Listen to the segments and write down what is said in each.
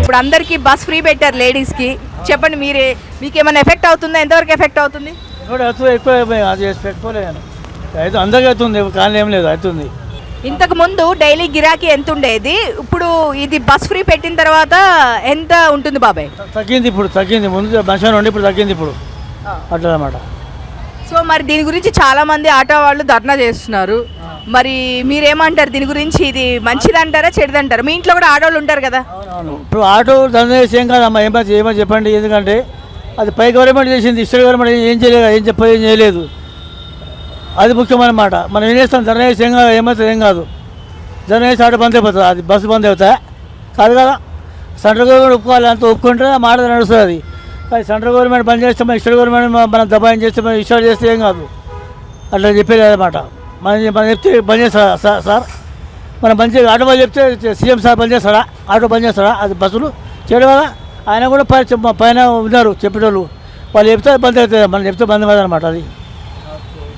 ఇప్పుడు అందరికీ bus free పెట్టారు లేడీస్కి. చెప్పండి మీరే మీకు ఏమైనా ఎఫెక్ట్ అవుతుందా? ఎంతవరకు ఎఫెక్ట్ అవుతుంది? ఎక్కువ అయితే అందరికీ అవుతుంది కానీ ఏం లేదు అవుతుంది. ఇంతకు ముందు డైలీ గిరాకీ ఎంత ఉండేది? ఇప్పుడు ఇది బస్ ఫ్రీ పెట్టిన తర్వాత ఎంత ఉంటుంది బాబాయ్? తగ్గింది ఇప్పుడు తగ్గింది. ముందు ఉండి ఇప్పుడు తగ్గింది ఇప్పుడు. అట్లా అనమాట సో మరి దీని గురించి చాలా మంది ఆటో వాళ్ళు ధర్నా చేస్తున్నారు. మరి మీరేమంటారు? దీని గురించి ఇది మంచిదంటారా చెడుదంటారా? మీ ఇంట్లో కూడా ఆడవాళ్ళు ఉంటారు కదా? అవునవును. ఇప్పుడు ఆటో దంద ఏం కాదమ్మా ఏమో ఏమో చెప్పండి ఎందుకంటే అది పై గవర్నమెంట్ చేసింది స్టేట్ గవర్నమెంట్ ఏం చేయలేదు ఏం చెప్ప ఏం చేయలేదు. అది ముఖ్యమైన మనం ఏం చేస్తాం? ధర్నా చేసి ఏం కాదు ఏమవుతుంది ఏం కాదు. ధర్నా చేసి ఆటో బంద్ అయిపోతుంది అది బస్సు బంద్ అవుతా. కాదు కదా? సెంట్రల్ గవర్నమెంట్ ఒప్పుకోవాలి అంత ఒప్పుకుంటే మాట నడుస్తుంది అది. కానీ సెంట్రల్ గవర్నమెంట్ బంద్ చేస్తే మన స్టేట్ గవర్నమెంట్ మనం దబాయం చేస్తే మనం ఇష్టాలు చేస్తే ఏం కాదు. అట్లా చెప్పేది అనమాట మనం మనం చెప్తే బంద్ చేస్తారా సార్ సార్? మనం బంద్ ఆటో బంద్ చెప్తే సీఎం సార్ బంద్ చేస్తాడా? ఆటో బంద్ చేస్తాడా? అది బస్సులు చేయడం వల్ల ఆయన కూడా పై పైన ఉన్నారు చెప్పేటోళ్ళు. వాళ్ళు చెప్తే బంద్ అవుతుంది. మనం చెప్తే బంద్ కాదనమాట అది.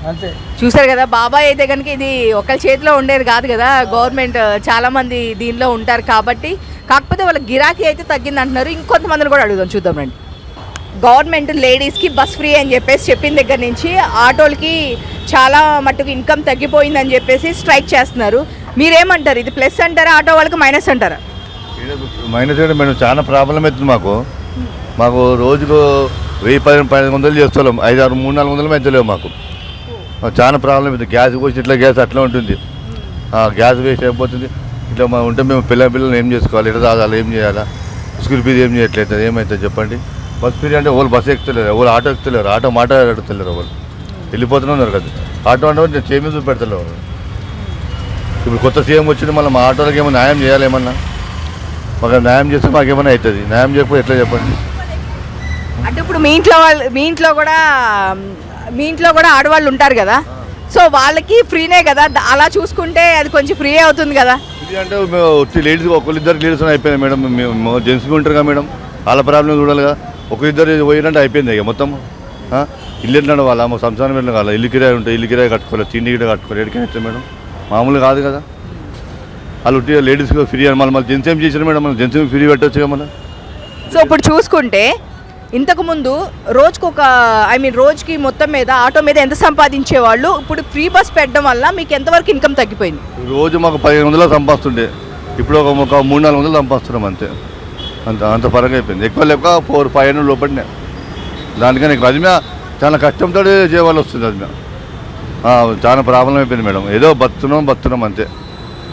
అంతే. చూసారు కదా బాబాయ్ అయితే కనుక ఇది ఒకరి చేతిలో ఉండేది కాదు కదా. గవర్నమెంట్ చాలామంది దీనిలో ఉంటారు కాబట్టి. కాకపోతే వాళ్ళ గిరాకీ అయితే తగ్గింది అంటున్నారు ఇంకొంతమందిని కూడా అడుగుదాం. చూద్దాం రండి. గవర్నమెంట్ లేడీస్కి బస్ ఫ్రీ అని చెప్పేసి చెప్పిన దగ్గర నుంచి ఆటోలకి చాలా మట్టుకు ఇన్కమ్ తగ్గిపోయిందని చెప్పేసి స్ట్రైక్ చేస్తున్నారు. మీరేమంటారు? ఇది ప్లస్ అంటారా ఆటో వాళ్ళకి మైనస్ అంటారా? మైనస్ అంటే మేడం చాలా ప్రాబ్లం అవుతుంది మాకు. మాకు రోజుకు వెయ్యి పది పదిహేను వందలు చేస్తున్నాం ఐదు ఆరు మూడు నాలుగు వందలు పెంచలేము మాకు. చాలా ప్రాబ్లం అవుతుంది. గ్యాస్ పోసి ఇట్లా గ్యాస్ అట్లా ఉంటుంది. గ్యాస్ వేస్ట్ అయిపోతుంది. ఇట్లా మా ఉంటే మేము పిల్ల పిల్లలు ఏం చేసుకోవాలి? ఇట్లా తాగాలి ఏం చేయాలా? స్కూల్ ఫీజు ఏం చేయట్లేదు? ఏమవుతుంది చెప్పండి? బస్ ఫీజు అంటే వాళ్ళు బస్సు ఎక్కుతలేరు ఎవరు ఆటో ఎక్కుతలేరు ఆటో మాట అడుగుతలేరు వాళ్ళు. వెళ్ళిపోతూనే ఉన్నారు కదా. ఆటో అంటే చేమి చూపెడతలేరు ఇప్పుడు కొత్త సీఎం వచ్చింది మళ్ళీ మా ఆటోలకు ఏమో న్యాయం చేయాలి ఏమన్నా? మాకు న్యాయం చేస్తే మాకేమైనా అవుతుంది? న్యాయం చేయకపోతే ఎట్లా చెప్పండి? అంటే ఇప్పుడు మీ ఇంట్లో వాళ్ళు మీ ఇంట్లో కూడా మీ ఇంట్లో కూడా ఆడవాళ్ళు ఉంటారు కదా. సో వాళ్ళకి ఫ్రీనే కదా. అలా చూసుకుంటే అది కొంచెం ఫ్రీ అవుతుంది కదా. అంటే లేడీస్ ఒకరిద్దరు లేడీస్ అయిపోయింది మేడం. మేము జెంట్స్గా ఉంటారు కదా మేడం. వాళ్ళ ప్రాబ్లం చూడాలి కదా ఒకరిద్దరు పోయినట్టు అయిపోయింది ఇక మొత్తం? ఇల్లు ఏంటంటే వాళ్ళ సంసారం వెళ్ళిన కాదు ఇల్లు కిరాయి ఉంటాయి ఇల్లు కిరాయి కట్టుకోవాలి తిండి గిడ కట్టుకోవాలి ఎక్కడికి అయితే మేడం? మామూలు కాదు కదా. వాళ్ళు లేడీస్కి ఫ్రీ అని మళ్ళీ మళ్ళీ జెంట్స్ ఏం చేశారు మేడం? మనం జెంట్స్ ఫ్రీ పెట్టవచ్చు కదా మళ్ళీ. సో ఇప్పుడు చూసుకుంటే ఇంతకు ముందు రోజుకు ఒక ఐ మీన్ రోజుకి మొత్తం మీద ఆటో మీద ఎంత సంపాదించేవాళ్ళు ఇప్పుడు ఫ్రీ బస్ పెట్టడం వల్ల మీకు ఎంతవరకు ఇన్కమ్ తగ్గిపోయింది? రోజు మాకు పదిహేను వందలు సంపాస్తుండే ఇప్పుడు ఒక ఒక మూడు నాలుగు వందలు సంపాస్తున్నాం అంతే. అంత అంత పరంగా అయిపోయింది. ఎక్కువ లెక్క ఫోర్ ఫైవ్ హండ్రెడ్ లోపలనే దానికని ఎక్కువ అది మీద చాలా కష్టంతో చేయవలసి వస్తుంది అది మీద చాలా ప్రాబ్లం అయిపోయింది మేడం. ఏదో బతున్నాం బతున్నాం అంతే.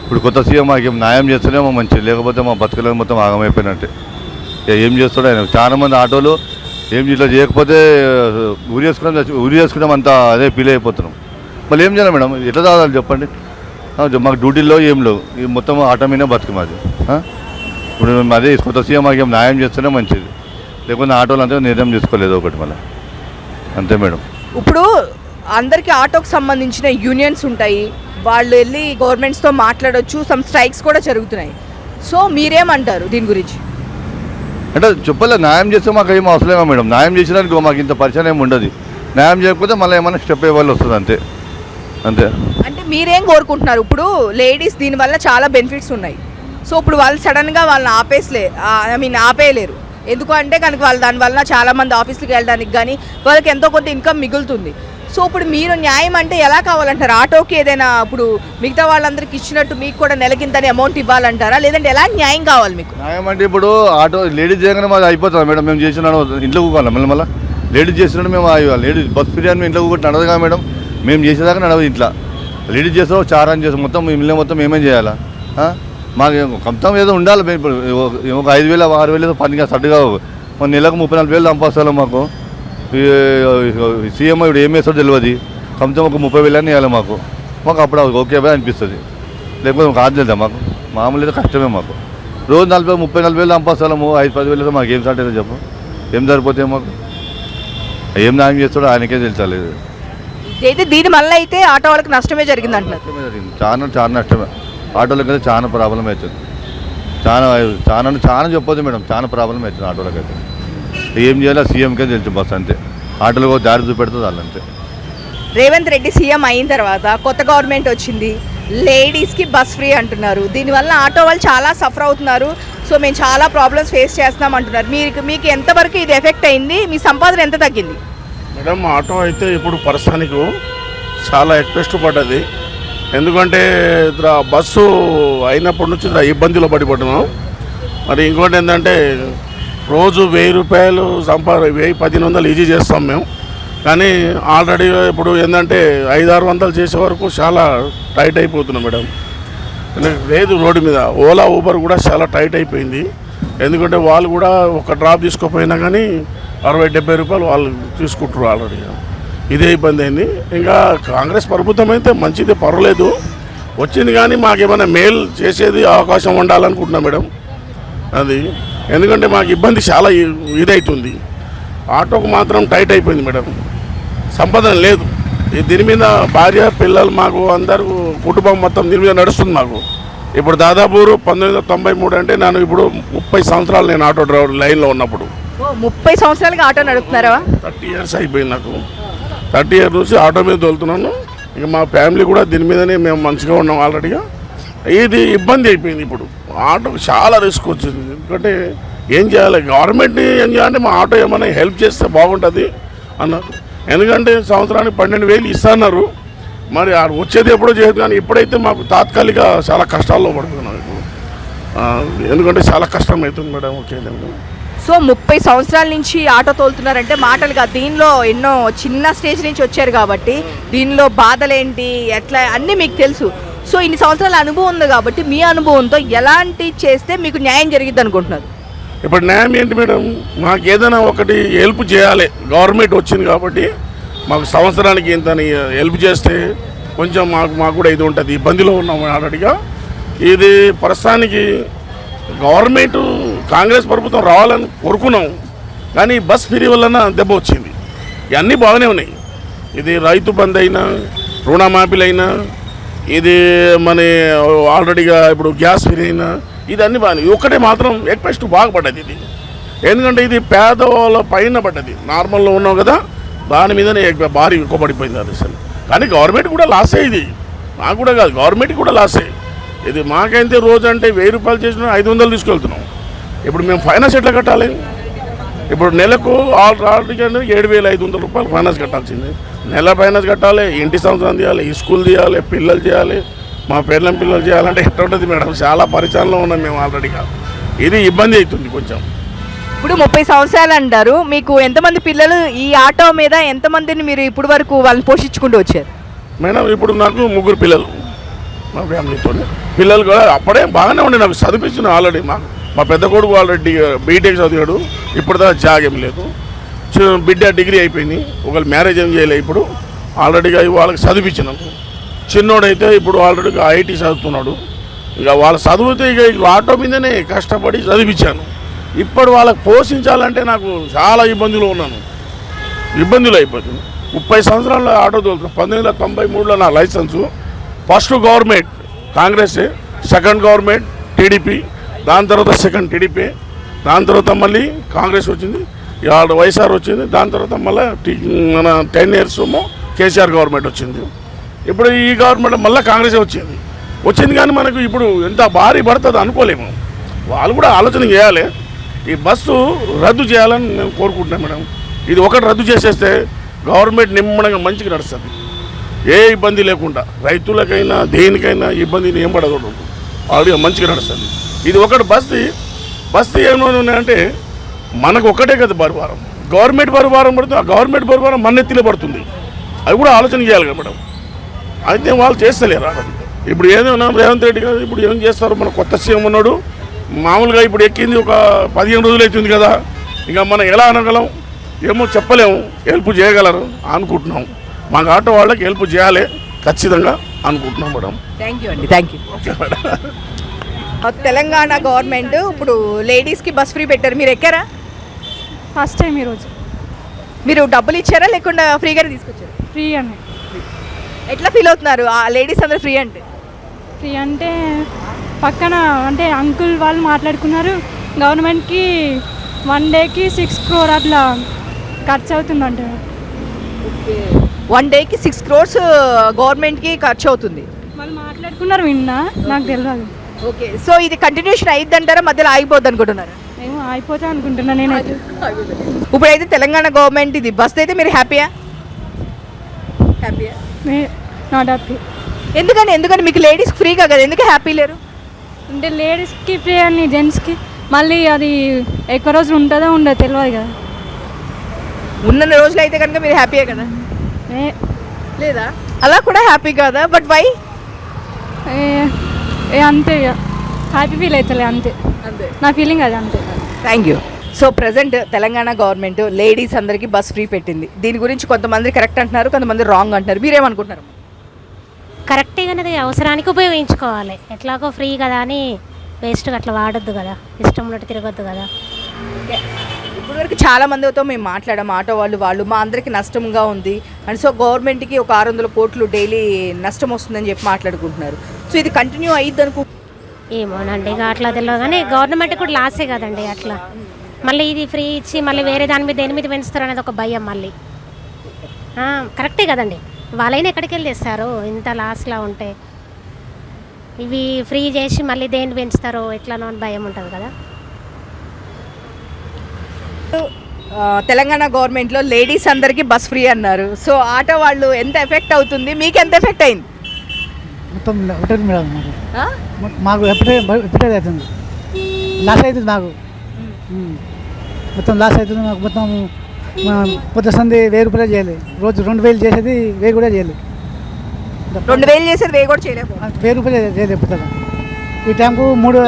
ఇప్పుడు కొత్త సీఎం మాకు న్యాయం చేస్తేనేమో మంచిది లేకపోతే మా బతుకలేదు మొత్తం ఆగమైపోయినట్టే. ఏం చేస్తాడో ఆయన. చాలా మంది ఆటోలు ఏం ఇట్లా చేయకపోతే ఊరి చేసుకున్నాం ఊరి చేసుకున్నాం అంతా అదే ఫీల్ అయిపోతున్నాం. మళ్ళీ ఏం చేయాలి మేడం? ఎట్లా చదవాలి చెప్పండి? మాకు డ్యూటీలో ఏం లేవు. మొత్తం ఆటో మీద బతుకు మాది. ఇప్పుడు అదే కొత్త సీఎం న్యాయం చేస్తేనే మంచిది. లేకపోతే ఆటోలు అంతా నిర్ణయం చేసుకోలేదు ఒకటి మళ్ళీ. అంతే మేడం. ఇప్పుడు అందరికీ ఆటోకి సంబంధించిన యూనియన్స్ ఉంటాయి. వాళ్ళు వెళ్ళి గవర్నమెంట్స్తో మాట్లాడొచ్చు సమ్ స్ట్రైక్స్ కూడా జరుగుతున్నాయి. సో మీరేమంటారు దీని గురించి? అంటే చెప్పలే న్యాయం చేస్తే మాకు ఏం అవసరమేమో మేడం? న్యాయం చేసినానికి మాకు ఇంత పరిచయం ఏమి ఉండదు. న్యాయం చేయకపోతే మళ్ళీ ఏమైనా స్టెప్ ఇవ్వాలి వస్తుంది అంతే. అంతే. అంటే మీరేం కోరుకుంటున్నారు? ఇప్పుడు లేడీస్ దీనివల్ల చాలా బెనిఫిట్స్ ఉన్నాయి. సో ఇప్పుడు వాళ్ళు సడన్గా వాళ్ళని ఆపేసలే ఐ మీన్ ఆపేయలేరు. ఎందుకు అంటే కనుక వాళ్ళు దానివల్ల చాలామంది ఆఫీసులకు ఆఫీస్కి వెళ్ళడానికి కానీ వాళ్ళకి ఎంతో కొంత ఇన్కమ్ మిగులుతుంది. సో ఇప్పుడు మీరు న్యాయం అంటే ఎలా కావాలంటారు? ఆటోకి ఏదైనా ఇప్పుడు మిగతా వాళ్ళందరికి ఇచ్చినట్టు మీకు కూడా నెలకింతని అమౌంట్ ఇవ్వాలంటారా? లేదంటే ఎలా న్యాయం కావాలి మీకు? న్యాయం అంటే ఇప్పుడు ఆటో లేడీస్ చేయగానే మాది అయిపోతుంది మేడం. మేము చేసిన ఇంట్లో కూకోవాలి మళ్ళీ మళ్ళీ? లేడీస్ చేసినట్టు మేము లేడీస్ బస్ బిర్యానీ ఇంట్లో కూకుంటే నడదుగా కదా మేడం. మేము చేసేదాకా నడవదు ఇంట్లో. లేడీస్ చేస్తాం చారాన్ని చేస్తాం మొత్తం ఇల్లు మొత్తం మేమేం చేయాలా? మాకు మొత్తం ఏదో ఉండాలి మేము ఇప్పుడు. ఒక- ఐదు వేలు ఆరు వేలు ఏదో పని సడ్డుగా మన నెలకు ముప్పై నాలుగు వేలు సంపాదిస్తాం మాకు. సీఎం ఇప్పుడు ఏం వేస్తాడో తెలియదు కమితం ఒక ముప్పై వేలు అని ఇవ్వాలి మాకు. మాకు అప్పుడు అది ఓకే అనిపిస్తుంది. లేకపోతే మాకు ఆది లేదా మాకు? మామూలు కష్టమే మాకు. రోజు నలభై ముప్పై నలభై వేలు సంపాదిస్తాము ఐదు పది వేలు మాకు ఏం సాటేదో చెప్పు? ఏం సరిపోతాయి మాకు? ఏం న్యాయం చేస్తాడో ఆయనకే తెలుసలేదు అయితే దీని వల్ల అయితే ఆటో వాళ్ళకి నష్టమే జరిగింది అంటున్నారు. నష్టమే జరిగింది. చాలా చాలా నష్టమే. ఆటోలకి అయితే చాలా ప్రాబ్లం అవుతుంది. చాలా చాలా అంటే చాలా చెప్పొద్దు మేడం. చాలా ప్రాబ్లం అవుతుంది ఆటోలకి అయితే ఏం చేయాలో సీఎంకే తెలుసు బస్ అంతే. ఆటోలకు దారి చూపెడుతుంది వాళ్ళు అంతే. రేవంత్ రెడ్డి సీఎం అయిన తర్వాత కొత్త గవర్నమెంట్ వచ్చింది. లేడీస్కి బస్ ఫ్రీ అంటున్నారు. దీనివల్ల ఆటో వాళ్ళు చాలా సఫర్ అవుతున్నారు. సో మేము చాలా ప్రాబ్లమ్స్ ఫేస్ చేస్తున్నాం అంటున్నారు. మీకు మీకు ఎంతవరకు ఇది ఎఫెక్ట్ అయింది? మీ సంపాదన ఎంత తగ్గింది? మేడం ఆటో అయితే ఇప్పుడు ప్రస్తుతానికి చాలా ఎక్కువ పడ్డది. ఎందుకంటే ఇట్లా బస్సు అయినప్పటి నుంచి ఇట్లా ఇబ్బందిలో పడిపోతున్నాం. మరి ఇంకోటి ఏంటంటే రోజు వెయ్యి రూపాయలు సంపా వెయ్యి పదిహేను వందలు ఈజీ చేస్తాం మేము. కానీ ఆల్రెడీ ఇప్పుడు ఏంటంటే ఐదు ఆరు వందలు చేసే వరకు చాలా టైట్ అయిపోతున్నాం మేడం. లేదు రోడ్డు మీద. ఓలా ఊబర్ కూడా చాలా టైట్ అయిపోయింది. ఎందుకంటే వాళ్ళు కూడా ఒక డ్రాప్ తీసుకోపోయినా కానీ అరవై డెబ్బై రూపాయలు వాళ్ళు తీసుకుంటారు ఆల్రెడీ. ఇదే ఇబ్బంది అయింది. ఇంకా కాంగ్రెస్ ప్రభుత్వం అయితే మంచిది పర్వాలేదు. వచ్చింది కానీ మాకేమైనా మేలు చేసేది అవకాశం ఉండాలనుకుంటున్నాం మేడం. అది ఎందుకంటే మాకు ఇబ్బంది చాలా ఇదవుతుంది ఆటోకు మాత్రం టైట్ అయిపోయింది మేడం. సంపాదన లేదు. ఈ దీని మీద భార్య పిల్లలు మాకు అందరూ కుటుంబం మొత్తం దీని మీద నడుస్తుంది మాకు. ఇప్పుడు దాదాపు పంతొమ్మిది వందల తొంభై మూడు అంటే నేను ఇప్పుడు ముప్పై సంవత్సరాలు నేను ఆటో డ్రైవర్ లైన్లో ఉన్నప్పుడు. ముప్పై సంవత్సరాలుగా ఆటో నడుపుతున్నారా? థర్టీ ఇయర్స్ అయిపోయింది నాకు. థర్టీ ఇయర్ నుంచి ఆటో మీద తోలుతున్నాను. ఇక మా ఫ్యామిలీ కూడా దీని మీదనే మేము మంచిగా ఉన్నాం ఆల్రెడీగా. ఇది ఇబ్బంది అయిపోయింది ఇప్పుడు. ఆటోకి చాలా రిస్క్ వచ్చింది. ఎందుకంటే ఏం చేయాలి? గవర్నమెంట్ ఏం చేయాలంటే మా ఆటో ఏమైనా హెల్ప్ చేస్తే బాగుంటుంది అన్నారు ఎందుకంటే సంవత్సరానికి పన్నెండు వేలు ఇస్తున్నారు మరి వచ్చేది ఎప్పుడో చేయదు కానీ ఇప్పుడైతే మాకు తాత్కాలిక చాలా కష్టాల్లో పడుతున్నాం. ఇప్పుడు ఎందుకంటే చాలా కష్టం అవుతుంది మేడం ఓకే సో ముప్పై సంవత్సరాల నుంచి ఆటో తోలుతున్నారంటే మాటలు కాదు దీనిలో ఎన్నో చిన్న స్టేజ్ నుంచి వచ్చారు కాబట్టి దీనిలో బాధలేంటి ఎట్లా అన్నీ మీకు తెలుసు. సో ఇన్ని సంవత్సరాల అనుభవం ఉంది కాబట్టి మీ అనుభవంతో ఎలాంటి చేస్తే మీకు న్యాయం జరిగింది అనుకుంటున్నారు? ఇప్పుడు న్యాయం ఏంటి మేడం? మాకు ఏదైనా ఒకటి హెల్ప్ చేయాలి. గవర్నమెంట్ వచ్చింది కాబట్టి మాకు సంవత్సరానికి ఇంత హెల్ప్ చేస్తే కొంచెం మాకు మాకు కూడా ఇది ఉంటుంది. ఇబ్బందిలో ఉన్నాము ఆల్రెడీగా. ఇది ప్రస్తుతానికి గవర్నమెంట్ కాంగ్రెస్ ప్రభుత్వం రావాలని కోరుకున్నాం కానీ బస్ ఫ్రీ వలన దెబ్బ వచ్చింది. ఇవన్నీ బాగానే ఉన్నాయి. ఇది రైతు బంద్ అయినా రుణమాఫీలైనా ఇది మన ఆల్రెడీగా ఇప్పుడు గ్యాస్ ఫ్రీ అయినా ఇది అన్ని బాగానే ఒక్కటే మాత్రం ఎక్వెస్ట్ బాగుపడ్డది ఇది. ఎందుకంటే ఇది పేదవాళ్ళ పైన పడ్డది. నార్మల్లో ఉన్నాం కదా దాని మీదనే భారీ ఎక్కువ పడిపోయింది అది అసలు. కానీ గవర్నమెంట్ కూడా లాసే ఇది. మాకు కూడా కాదు గవర్నమెంట్ కూడా లాసే ఇది మాకైతే రోజు అంటే వెయ్యి రూపాయలు చేసిన ఐదు వందలు తీసుకెళ్తున్నాం. ఇప్పుడు మేము ఫైనాన్స్ ఎట్లా కట్టాలి? ఇప్పుడు నెలకు ఆల్ ఆల్రెడీ ఏడు వేల ఐదు వందల రూపాయలు ఫైనాన్స్ కట్టాల్సింది. నెల ఫైనాన్స్ కట్టాలి ఇంటి సంవత్సరం తీయాలి ఈ స్కూల్ తీయాలి పిల్లలు చేయాలి మా పిల్లల పిల్లలు చేయాలంటే ఎట్లా ఉంటుంది మేడం? చాలా పరిచయంలో ఉన్నాం మేము ఆల్రెడీగా ఇది ఇబ్బంది అవుతుంది కొంచెం. ఇప్పుడు ముప్పై సంవత్సరాలు అంటారు. మీకు ఎంతమంది పిల్లలు ఈ ఆటో మీద ఎంతమందిని మీరు ఇప్పుడు వరకు వాళ్ళని పోషించుకుంటూ వచ్చారు? మేడం ఇప్పుడు నాకు ముగ్గురు పిల్లలు. మా ఫ్యామిలీతో పిల్లలు కూడా అప్పుడే బాగానే ఉండే నాకు చదివించిన ఆల్రెడీ మా మా పెద్ద కొడుకు ఆల్రెడీ బీటెక్ చదివాడు. ఇప్పుడు దాకా జాగ్ ఏం లేదు. చి- బిడ్డ డిగ్రీ అయిపోయింది. ఒకళ్ళు మ్యారేజ్ ఏం చేయలేదు ఇప్పుడు. ఆల్రెడీగా వాళ్ళకి చదివించినాము చిన్నోడైతే ఇప్పుడు ఆల్రెడీగా ఐటీ చదువుతున్నాడు. ఇక వాళ్ళ చదివితే ఇక ఇక ఆటో మీదనే కష్టపడి చదివించాను. ఇప్పుడు వాళ్ళకి పోషించాలంటే నాకు చాలా ఇబ్బందులు ఉన్నాను. ఇబ్బందులు అయిపోతుంది. ముప్పై సంవత్సరాల ఆటో తోలుతున్నా. పంతొమ్మిది వందల తొంభై మూడులో నా licence. First government Congress second government TDP. దాని తర్వాత సెకండ్ టీడీపీ దాని తర్వాత మళ్ళీ కాంగ్రెస్ వచ్చింది ఇవాళ వైఎస్ఆర్ వచ్చింది దాని తర్వాత మళ్ళీ మన టెన్ ఇయర్స్ ఏమో కేసీఆర్ గవర్నమెంట్ వచ్చింది. ఇప్పుడు ఈ గవర్నమెంట్ మళ్ళీ కాంగ్రెస్ వచ్చింది. వచ్చింది కానీ మనకు ఇప్పుడు ఎంత భారీ పడుతుంది అనుకోలేము. వాళ్ళు కూడా ఆలోచన చేయాలి. ఈ బస్సు రద్దు చేయాలని మేము కోరుకుంటున్నాం మేడం. ఇది ఒకటి రద్దు చేసేస్తే గవర్నమెంట్ నిమ్మడంగా మంచిగా నడుస్తుంది. ఏ ఇబ్బంది లేకుండా రైతులకైనా దేనికైనా ఇబ్బంది ఏం పడకూడదు. ఆల్రెడీ మంచిగా నడుస్తుంది. ఇది ఒకటి బస్తీ. బస్తీ ఏమైనా ఉన్నాయంటే మనకు ఒక్కటే కదా బరువారం గవర్నమెంట్ బరువారం పడుతుంది ఆ గవర్నమెంట్ బరువారం మన ఎత్తిలో పడుతుంది. అది కూడా ఆలోచన చేయాలి కదా మేడం. అయితే వాళ్ళు చేస్తలేరు ఇప్పుడు ఏదైనా రేవంత్ రెడ్డి గారు ఇప్పుడు ఏం చేస్తారు? మన కొత్త సీఎం ఉన్నాడు. మామూలుగా ఇప్పుడు ఎక్కింది ఒక పదిహేను రోజులు అవుతుంది కదా. ఇంకా మనం ఎలా అనగలం? ఏమో చెప్పలేము. హెల్ప్ చేయగలరు అనుకుంటున్నాం. మాకు ఆటో వాళ్ళకి హెల్ప్ చేయాలి. ఖచ్చితంగా అనుకుంటున్నాం మేడం. థ్యాంక్ యూ అండి thank you okay madam. Telangana government ఇప్పుడు లేడీస్కి బస్ ఫ్రీ పెట్టారు. మీరు ఎక్కారా? ఫస్ట్ టైం ఈరోజు మీరు డబ్బులు ఇచ్చారా? లేకుండా ఫ్రీగానే తీసుకొచ్చారు? ఫ్రీ అని ఎట్లా ఫీల్ అవుతున్నారు? ఆ లేడీస్ అందరూ ఫ్రీ అంటే? ఫ్రీ అంటే పక్కన అంటే అంకుల్ వాళ్ళు మాట్లాడుకున్నారు. గవర్నమెంట్కి వన్ డేకి సిక్స్ క్రోర్ అట్లా ఖర్చు అవుతుందంట వన్ డేకి సిక్స్ క్రోర్స్ గవర్నమెంట్కి ఖర్చు అవుతుంది వాళ్ళు మాట్లాడుకున్నారు విన్నా నాకు తెలియదు ఓకే సో ఇది కంటిన్యూషన్ అయ్యిద్ది అంటారా మధ్యలో ఆగిపోద్ది అనుకుంటున్నారా? ఏమో అయిపోతా అనుకుంటున్నా నేనైతే. ఇప్పుడైతే తెలంగాణ గవర్నమెంట్ ఇది. బస్ అయితే మీరు హ్యాపీయా? హ్యాపీయా? నాట్ హ్యాపీ ఎందుకని ఎందుకని? మీకు లేడీస్ ఫ్రీగా కదా ఎందుకు హ్యాపీ లేరు? అంటే లేడీస్కి ఫ్రీ అని జెంట్స్కి. మళ్ళీ అది ఎక్కువ రోజులు ఉంటుందో ఉండదో తెలియదు కదా. ఉన్న రోజులు అయితే కనుక మీరు హ్యాపీయే కదా. లేదా? అలా కూడా హ్యాపీ కదా? బట్ వై ఏ- ఏ అంతే ఇక. హ్యాపీ ఫీల్ అవుతలే అంతే. అంతే. నా ఫీలింగ్ అది అంతే. Thank you so present Telangana government ladies అందరికీ బస్ ఫ్రీ పెట్టింది. దీని గురించి కొంతమంది కరెక్ట్ అంటున్నారు కొంతమంది రాంగ్ అంటున్నారు. మీరేమనుకుంటున్నారు? కరెక్ట్గానే అవసరానికి ఉపయోగించుకోవాలి. ఎట్లాగో ఫ్రీ కదా అని వేస్ట్గా అట్లా వాడొద్దు కదా. ఇష్టం ఉన్నట్టు తిరగొద్దు కదా. ఇప్పటివరకు చాలా మందితో మేము మాట్లాడాం. ఆటో వాళ్ళు వాళ్ళు మా అందరికీ నష్టంగా ఉంది. అండ్ సో గవర్నమెంట్కి ఒక ఆరు వందల కోట్లు డైలీ నష్టం వస్తుందని చెప్పి మాట్లాడుకుంటున్నారు. సో ఇది కంటిన్యూ అయ్యిద్ది అనుకు ఏమోనండి ఇక అట్లా తెలియదు కానీ గవర్నమెంట్ కూడా లాసే కదండి అట్లా. మళ్ళీ ఇది ఫ్రీ ఇచ్చి మళ్ళీ వేరే దాని మీద దేని మీద పెంచుతారు అనేది ఒక భయం మళ్ళీ. కరెక్టే కదండి. వాళ్ళైనా ఎక్కడికి వెళ్ళి తెస్తారు ఇంత లాస్లా ఉంటే. ఇవి ఫ్రీ చేసి మళ్ళీ దేన్ని పెంచుతారో ఎట్లానో అని భయం ఉంటుంది కదా. తెలంగాణ గవర్నమెంట్లో లేడీస్ అందరికీ బస్ ఫ్రీ అన్నారు. సో ఆటో వాళ్ళు ఎంత ఎఫెక్ట్ అవుతుంది? మీకు ఎంత ఎఫెక్ట్ అయింది? మొత్తం ఒకటే మేడం మాకు. మాకు ఎప్పుడే ఎప్పుడే అవుతుంది? లాస్ అవుతుంది మాకు. మొత్తం లాస్ అవుతుంది మాకు. మొత్తం మా పొద్దు సంది వెయ్యి రూపాయలు చేయాలి రోజు రెండు వేలు చేసేది వెయ్యి కూడా చేయాలి రెండు వేలు చేసేది వే కూడా చేయలేము ఆ, వెయ్యి రూపాయలు చేయాలి ఎప్పుడు ఈ టైంకు మూడు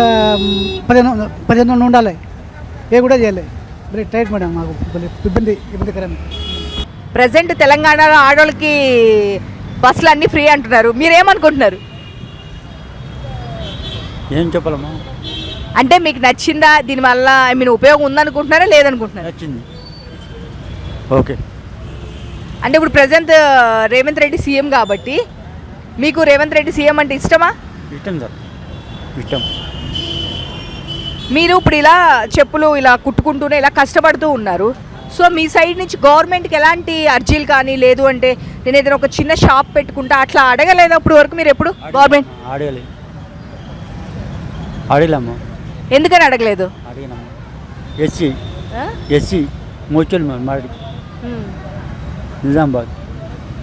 పదిహేను పదిహేను ఉండాలి. వెయ్యి కూడా చేయాలి టైట్ మేడం మాకు ఇబ్బంది ఇబ్బందికరం. ప్రజెంట్ తెలంగాణలో ఆడోళ్ళకి బస్సులు అన్నీ ఫ్రీ అంటున్నారు. మీరేమనుకుంటున్నారు? ఏం చెప్పాలమ్మా? అంటే మీకు నచ్చిందా? దీనివల్ల ఐ మీన్ ఉపయోగం ఉందనుకుంటున్నారా లేదనుకుంటున్నారా? నచ్చింది. ఓకే. అంటే ఇప్పుడు ప్రజెంట్ రేవంత్ రెడ్డి సీఎం కాబట్టి మీకు రేవంత్ రెడ్డి సీఎం అంటే ఇష్టమా? ఇష్టం సార్. ఇష్టం. మీరు ఇప్పుడు ఇలా చెప్పులు ఇలా కుట్టుకుంటూనే ఇలా కష్టపడుతూ ఉన్నారు. సో మీ సైడ్ నుంచి గవర్నమెంట్కి ఎలాంటి అర్జీలు కానీ లేదు అంటే నేను ఏదైనా ఒక చిన్న షాప్ పెట్టుకుంటా అట్లా అడగలేదు అప్పుడు వరకు మీరు ఎప్పుడు గవర్నమెంట్ ఆడేలమ్మా. ఎందుకని అడగలేదు? అడిగినమ్మా ఎస్సీ? ఎస్సీ. మోచల్. నిజామాబాద్.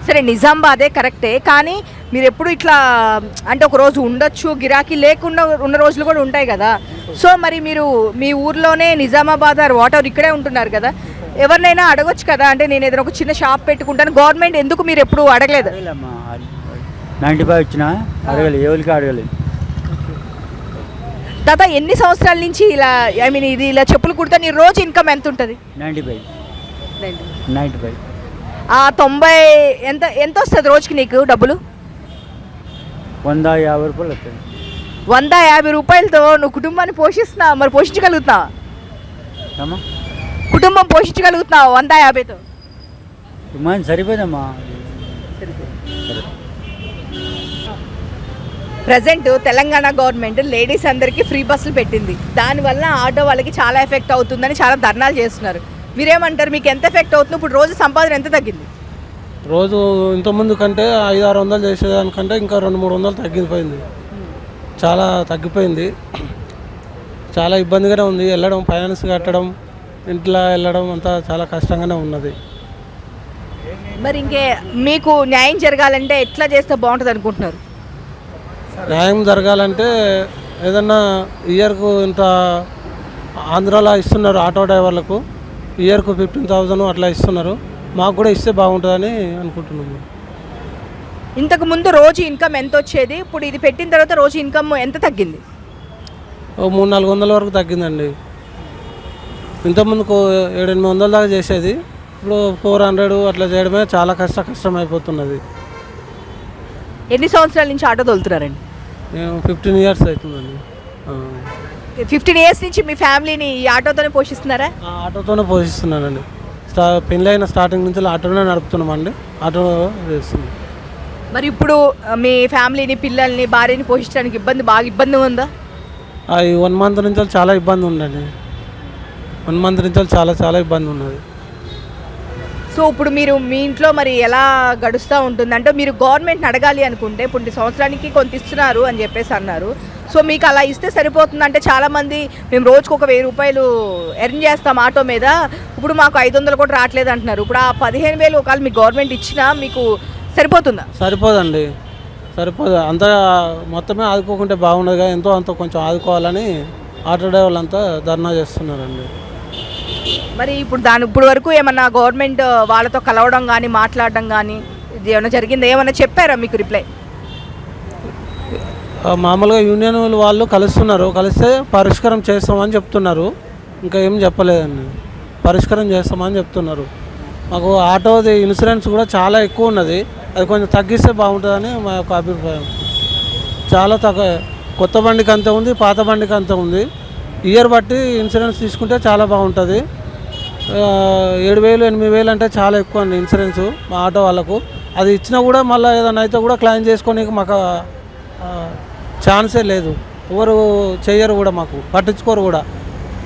సరే నిజామాబాదే కరెక్టే కానీ మీరు ఎప్పుడు ఇట్లా అంటే ఒక రోజు ఉండొచ్చు గిరాకీ లేకుండా ఉన్న రోజులు కూడా ఉంటాయి కదా. సో మరి మీరు మీ ఊర్లోనే నిజామాబాద్ ఆర్ వాటర్ ఇక్కడే ఉంటున్నారు కదా. ఎవరినైనా అడగొచ్చు కదా అంటే నేను ఏదైనా ఒక చిన్న షాప్ పెట్టుకుంటాను గవర్నమెంట్ ఎందుకు మీరు ఎప్పుడు అడగలేదు? నైంటీ ఫైవ్ వచ్చినా అడగలేదు ఎవరికి అడగలేదు. దాదా ఎన్ని సంవత్సరాల నుంచి ఇలా ఐ మీన్ ఇది ఇలా చెప్పులు కుడతా నీ రోజు ఇన్కమ్ ఎంత ఉంటుంది నైంటీ ఫైవ్. Ninety five. తొంభై ఎంత ఎంత వస్తుంది రోజుకి నీకు డబ్బులు? వంద యాభై రూపాయలు వస్తుంది వంద యాభై రూపాయలతో నువ్వు కుటుంబాన్ని పోషిస్తున్నావు? మరి పోషించగలుగుతున్నావా? అమ్మా? కుటుంబం పోషించగలుగుతున్నావు వంద యాభైతో? మన సరిపోదమ్మా. ప్రజెంట్ తెలంగాణ గవర్నమెంట్ లేడీస్ అందరికీ ఫ్రీ బస్సులు పెట్టింది. దానివల్ల ఆటో వాళ్ళకి చాలా ఎఫెక్ట్ అవుతుందని చాలా ధర్నాలు చేస్తున్నారు. మీరేమంటారు? మీకు ఎంత ఎఫెక్ట్ అవుతుంది? ఇప్పుడు రోజు సంపాదన ఎంత తగ్గింది? రోజు ఇంతకుముందు కంటే ఐదు ఆరు వందలు చేసేదానికంటే ఇంకా రెండు మూడు వందలు తగ్గిపోయింది. చాలా తగ్గిపోయింది. చాలా ఇబ్బందిగానే ఉంది. వెళ్ళడం ఫైనాన్స్ కట్టడం ఇంట్లో వెళ్ళడం అంతా చాలా కష్టంగానే ఉన్నది. మరి ఇంకే మీకు న్యాయం జరగాలంటే ఎట్లా చేస్తే బాగుంటుంది అనుకుంటున్నారు? న్యాయం జరగాలంటే ఏదన్నా ఇయర్కు ఇంత ఆంధ్రాలో ఇస్తున్నారు ఆటో డ్రైవర్లకు. ఇయర్కు ఫిఫ్టీన్ థౌజండ్ అట్లా ఇస్తున్నారు. మాకు కూడా ఇస్తే బాగుంటుందని అనుకుంటున్నాము. ఇంతకు ముందు రోజు ఇన్కమ్ ఎంత వచ్చేది? ఇప్పుడు ఇది పెట్టిన తర్వాత రోజు ఇన్కమ్ ఎంత తగ్గింది? ఓ మూడు నాలుగు వందల వరకు తగ్గిందండి. ఇంతకుముందుకు ఏడెనిమిది వందల దాకా చేసేది. ఇప్పుడు ఫోర్ హండ్రెడ్ అట్లా చేయడమే చాలా కష్ట కష్టం అయిపోతున్నది. ఎన్ని సంవత్సరాల నుంచి ఆటో తోలుతున్నారండి? నేను ఫిఫ్టీన్ ఇయర్స్ అవుతుందండి. ఫిఫ్టీన్ ఇయర్స్ నుంచి మీ ఫ్యామిలీని ఈ ఆటోతోనే పోషిస్తున్నారా? ఆ ఆటోతోనే పోషిస్తున్నానండి. స్టా పెళ్ళైన స్టార్టింగ్ నుంచి ఆటోనే నడుపుతున్నామండి. ఆటో చేస్తున్నాం మరి ఇప్పుడు ఆ, మీ ఫ్యామిలీని పిల్లల్ని భార్యని పోషించడానికి ఇబ్బంది బాగా ఇబ్బంది ఉందా? ఈ వన్ మంత్ నుంచి చాలా ఇబ్బంది ఉందండి. వన్ మంత్ నుంచి చాలా చాలా ఇబ్బంది ఉన్నది. సో ఇప్పుడు మీరు మీ ఇంట్లో మరి ఎలా గడుస్తూ ఉంటుంది అంటే మీరు గవర్నమెంట్ని అడగాలి అనుకుంటే ఇప్పుడు సంవత్సరానికి కొంత ఇస్తున్నారు అని చెప్పేసి అన్నారు. సో మీకు అలా ఇస్తే సరిపోతుంది అంటే చాలామంది మేము రోజుకు ఒక వెయ్యి రూపాయలు ఎర్న్ చేస్తాం ఆటో మీద. ఇప్పుడు మాకు ఐదు వందలు కూడా రావట్లేదు అంటున్నారు. ఇప్పుడు ఆ పదిహేను వేలు ఒకవేళ మీకు గవర్నమెంట్ ఇచ్చినా మీకు సరిపోతుందా? సరిపోదండి. సరిపోదు. అంత మొత్తమే ఆదుకోకుంటే బాగుండదుగా. ఎంతో అంత కొంచెం ఆదుకోవాలని ఆటో డ్రైవర్లు అంతా ధర్నా చేస్తున్నారండి. మరి ఇప్పుడు దాని ఇప్పుడు వరకు ఏమన్నా గవర్నమెంట్ వాళ్ళతో కలవడం కానీ మాట్లాడడం కానీ ఇది ఏమైనా జరిగిందా? ఏమన్నా చెప్పారా మీకు రిప్లై? మామూలుగా యూనియన్ వాళ్ళు కలుస్తున్నారు. కలిస్తే పరిష్కారం చేస్తామని చెప్తున్నారు. ఇంకా ఏం చెప్పలేదండి. పరిష్కారం చేస్తామని చెప్తున్నారు. మాకు ఆటోది ఇన్సూరెన్స్ కూడా చాలా ఎక్కువ ఉన్నది. అది కొంచెం తగ్గిస్తే బాగుంటుందని మా యొక్క అభిప్రాయం. చాలా తగ్గ కొత్త బండికి అంత ఉంది పాత బండికి అంత ఉంది. ఇయర్ బట్టి ఇన్సూరెన్స్ తీసుకుంటే చాలా బాగుంటుంది. ఏడు వేలు ఎనిమిది వేలు అంటే చాలా ఎక్కువ అండి ఇన్సూరెన్స్ మా ఆటో వాళ్ళకు. అది ఇచ్చినా కూడా మళ్ళీ ఏదైనా అయితే కూడా క్లెయిమ్ చేసుకొని మాకు ఛాన్సే లేదు. ఎవరు చెయ్యరు కూడా మాకు. పట్టించుకోరు కూడా.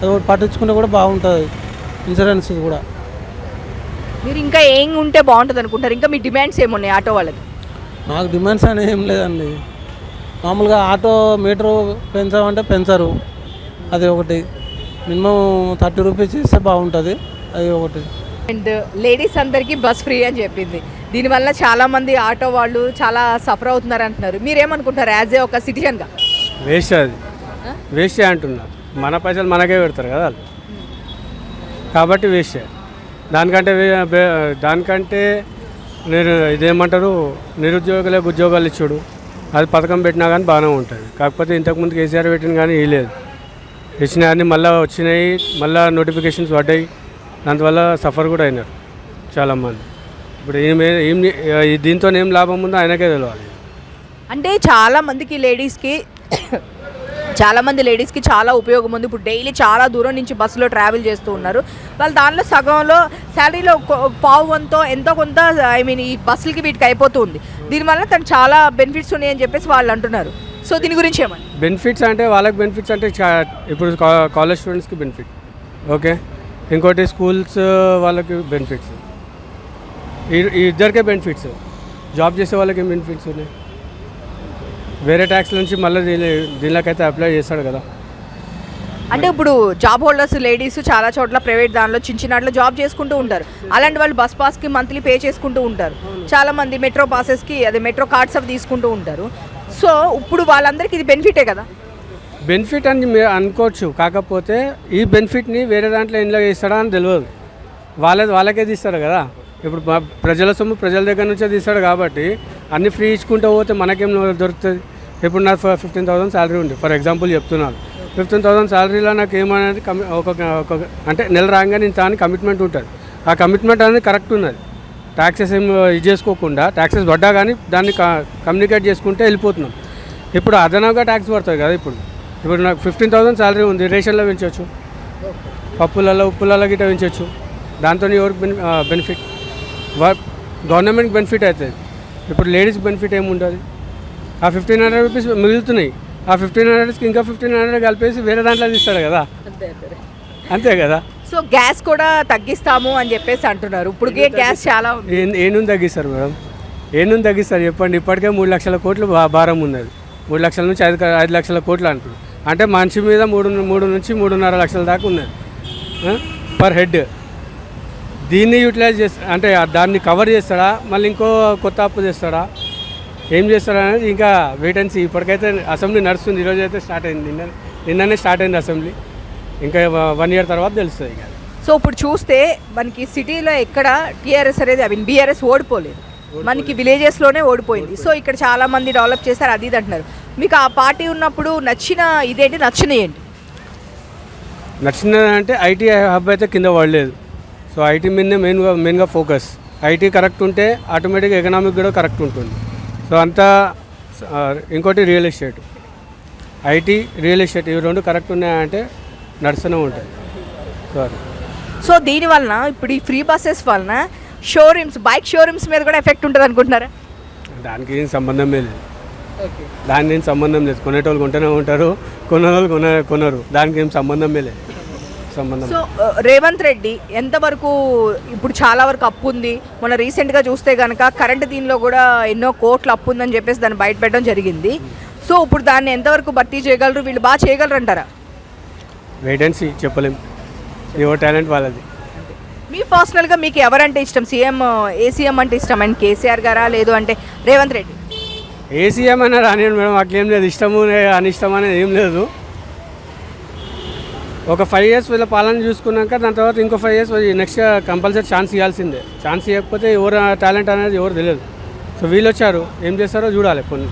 ఎవరు పట్టించుకుంటే కూడా బాగుంటుంది ఇన్సూరెన్స్ కూడా. మీరు ఇంకా ఏం ఉంటే బాగుంటుంది అనుకుంటారు? ఇంకా మీ డిమాండ్స్ ఏమున్నాయి ఆటో వాళ్ళకి? మాకు డిమాండ్స్ అని ఏం లేదండి. మామూలుగా ఆటో మీటర్ పెంచామంటే పెంచరు. అది ఒకటి. మినిమం థర్టీ రూపీస్ ఇస్తే బాగుంటుంది. అది ఒకటి. అండ్ లేడీస్ అందరికీ బస్ ఫ్రీ అని చెప్పింది. దీనివల్ల చాలా మంది ఆటో వాళ్ళు చాలా సఫర్ అవుతున్నారు అంటున్నారు. మీరేమనుకుంటారు యాజ్ ఏ ఒక సిటిజన్గా వేస్ట్ అది. వేస్టే అంటున్నా మన పైసలు మనకే పెడతారు కదా వాళ్ళు. కాబట్టి వేస్టే దానికంటే దానికంటే నేను ఇదేమంటారు నిరుద్యోగులకు ఉద్యోగాలు ఇచ్చాడు. అది పథకం పెట్టినా కానీ బాగానే ఉంటుంది. కాకపోతే ఇంతకుముందు కేసీఆర్ పెట్టిన కానీ ఇవ్వలేదు ఇచ్చిన అన్ని మళ్ళీ వచ్చినాయి మళ్ళీ నోటిఫికేషన్స్ పడ్డాయి. దానివల్ల సఫర్ కూడా అయినారు చాలామంది ఇప్పుడు ఏమి ఏం దీంతో ఏం లాభం ఉందో ఆయనకే తెలియాలి అంటే చాలా మందికి లేడీస్కి చాలా మంది లేడీస్కి చాలా ఉపయోగం ఉంది. ఇప్పుడు డైలీ చాలా దూరం నుంచి బస్సులో ట్రావెల్ చేస్తూ ఉన్నారు. వాళ్ళు దానిలో సగంలో శాలరీలో పావు వంతో ఎంతో కొంత ఐ మీన్ ఈ బస్సులకి వీటికి అయిపోతూ ఉంది. దీనివల్ల తను చాలా బెనిఫిట్స్ ఉన్నాయని చెప్పేసి వాళ్ళు అంటున్నారు. సో దీని గురించి ఏమని బెనిఫిట్స్ అంటే వాళ్ళకి బెనిఫిట్స్ అంటే చా- ఇప్పుడు కాలేజ్ స్టూడెంట్స్కి బెనిఫిట్ ఓకే ఇంకోటి స్కూల్స్ వాళ్ళకి బెనిఫిట్స్ ఇద్దరికే బెనిఫిట్స్ జాబ్ చేసే వాళ్ళకి బెనిఫిట్స్ ఉన్నాయి? వేరే ట్యాక్స్ నుంచి మళ్ళీ దీని దీనిలోకైతే అప్లై చేస్తాడు కదా. అంటే ఇప్పుడు జాబ్ హోల్డర్స్ లేడీస్ చాలా చోట్ల ప్రైవేట్ దానిలో చిన్న చిన్నట్లో జాబ్ చేసుకుంటూ ఉంటారు. అలాంటి వాళ్ళు బస్ పాస్కి మంత్లీ పే చేసుకుంటూ ఉంటారు. చాలా మంది మెట్రో పాసెస్కి అదే మెట్రో కార్డ్స్ అవి తీసుకుంటూ ఉంటారు. సో ఇప్పుడు వాళ్ళందరికీ ఇది బెనిఫిటే కదా? బెనిఫిట్ అని మీరు అనుకోవచ్చు. కాకపోతే ఈ బెనిఫిట్ని వేరే దాంట్లో ఇంట్లో ఇస్తాడా అని తెలియదు వాళ్ళది వాళ్ళకే తీస్తాడు కదా. ఇప్పుడు మా- ప్రజల సొమ్ము ప్రజల దగ్గర నుంచే తీస్తాడు కాబట్టి అన్ని ఫ్రీ ఇచ్చుకుంటూ పోతే మనకేం దొరుకుతుంది? ఇప్పుడు నాకు ఫిఫ్టీన్ థౌసండ్ శాలరీ ఉంది. ఫర్ ఎగ్జాంపుల్ చెప్తున్నాను. ఫిఫ్టీన్ థౌసండ్ శాలరీలో నాకు ఏమనేది కమి ఒక ఒక అంటే నెల రాగానే ఇంత అని కమిట్మెంట్ ఉంటుంది ఆ కమిట్మెంట్ అనేది కరెక్ట్ ఉన్నది. ట్యాక్సెస్ ఏం ఇది చేసుకోకుండా ట్యాక్సెస్ పడ్డా కానీ దాన్ని కమ్యూనికేట్ చేసుకుంటే వెళ్ళిపోతున్నాం. ఇప్పుడు అదనంగా ట్యాక్స్ పడుతుంది కదా ఇప్పుడు. ఇప్పుడు నాకు ఫిఫ్టీన్ థౌసండ్ శాలరీ ఉంది. రేషన్లో పెంచవచ్చు పప్పులలో ఉప్పులలో గిట్ట పెంచవచ్చు దాంతో ఎవరికి బెనిఫిట్ గవర్నమెంట్కి బెనిఫిట్ అవుతుంది ఇప్పుడు లేడీస్ బెనిఫిట్ ఏముంటుంది ఆ ఫిఫ్టీన్ హండ్రెడ్ రూపీస్ మిగులుతున్నాయి. ఆ ఫిఫ్టీన్ హండ్రెడ్స్కి ఇంకా ఫిఫ్టీన్ హండ్రెడ్ కలిపేసి వేరే దాంట్లో తీస్తాడు కదా. అంతే కదా. సో గ్యాస్ కూడా తగ్గిస్తాము అని చెప్పేసి అంటున్నారు. ఇప్పుడు గ్యాస్ చాలా ఉంది. ఏ ఏ నుండి తగ్గిస్తారు మేడం? ఏ నుండి తగ్గిస్తారు చెప్పండి. ఇప్పటికే మూడు లక్షల కోట్లు భారం ఉన్నది. మూడు లక్షల నుంచి ఐదు ఐదు లక్షల కోట్లు అంటున్నారు. అంటే మనిషి మీద మూడు మూడు నుంచి మూడున్నర లక్షల దాకా ఉన్నది. Per head. దీన్ని యూటిలైజ్ చేస్తా అంటే దాన్ని కవర్ చేస్తాడా? మళ్ళీ ఇంకో కొత్త అప్పు చేస్తాడా? ఏం చేస్తాడా అనేది ఇంకా వెయిట్ అండ్ సీ ఇప్పటికైతే అసెంబ్లీ నడుస్తుంది. ఈరోజు అయితే స్టార్ట్ అయింది. నిన్న నిన్ననే స్టార్ట్ అయింది అసెంబ్లీ ఇంకా వన్ ఇయర్ తర్వాత తెలుస్తుంది ఇక. సో ఇప్పుడు చూస్తే మనకి సిటీలో ఎక్కడ టీఆర్ఎస్ అనేది ఐ మీన్ బీఆర్ఎస్ ఓడిపోలేదు. మనకి విలేజెస్లోనే ఓడిపోయింది. సో ఇక్కడ చాలా మంది డెవలప్ చేస్తారు. అది ఇది అంటున్నారు. మీకు ఆ పార్టీ ఉన్నప్పుడు నచ్చిన ఇదేంటి? నచ్చిన ఏంటి? నచ్చింది అంటే ఐటీ హబ్ అయితే కింద పడలేదు సో ఐటీ మీదనే మెయిన్గా మెయిన్గా ఫోకస్ ఐటీ కరెక్ట్ ఉంటే ఆటోమేటిక్గా ఎకనామిక్ కూడా కరెక్ట్ ఉంటుంది. సో అంతా ఇంకోటి real estate IT real estate ఇవి రెండు కరెక్ట్ ఉన్నాయంటే నడుస్తూనే ఉంటుంది సారీ సో దీని వలన ఇప్పుడు ఈ ఫ్రీ బస్సెస్ వలన షోరూమ్స్ బైక్ షోరూమ్స్ మీద కూడా ఎఫెక్ట్ ఉంటుంది అనుకుంటున్నారా? దానికి ఏం సంబంధమే లేదు. దానికి ఏం సంబంధం లేదు. కొనేటోళ్ళు కొంటూనే ఉంటారు కొనేవాళ్ళు కొన కొనరు. దానికి ఏం సంబంధమే లేదు. సంబంధం సో రేవంత్ రెడ్డి ఎంతవరకు ఇప్పుడు చాలా వరకు అప్పు ఉంది మొన్న రీసెంట్గా చూస్తే కనుక కరెంట్ దీనిలో కూడా ఎన్నో కోట్ల అప్పు ఉందని చెప్పేసి దాన్ని బయట పెట్టడం జరిగింది. సో ఇప్పుడు దాన్ని ఎంతవరకు భర్తీ చేయగలరు? వీళ్ళు బాగా చేయగలరు అంటారా వెయిట్ అండ్ సీ చెప్పలేం. ఎవరి టాలెంట్ వాళ్ళది. మీ పర్సనల్గా మీకు ఎవరంటే ఇష్టం? సీఎం ఏ సీఎం అంటే ఇష్టం? అండ్ కేసీఆర్ గారా? లేదు అంటే రేవంత్ రెడ్డి? ఏ సీఎం అయినా రానియండి మేడం. అట్లేం లేదు. ఇష్టము అనిష్టం అనేది ఏం లేదు. ఒక ఫైవ్ ఇయర్స్ వీళ్ళ పాలన చూసుకున్నాక దాని తర్వాత ఇంకో five years next compulsory chance ఇవ్వాల్సిందే. ఛాన్స్ ఇవ్వకపోతే ఎవరు టాలెంట్ అనేది ఎవరు తెలియదు. సో వీళ్ళు వచ్చారు ఏం చేస్తారో చూడాలి కొన్ని.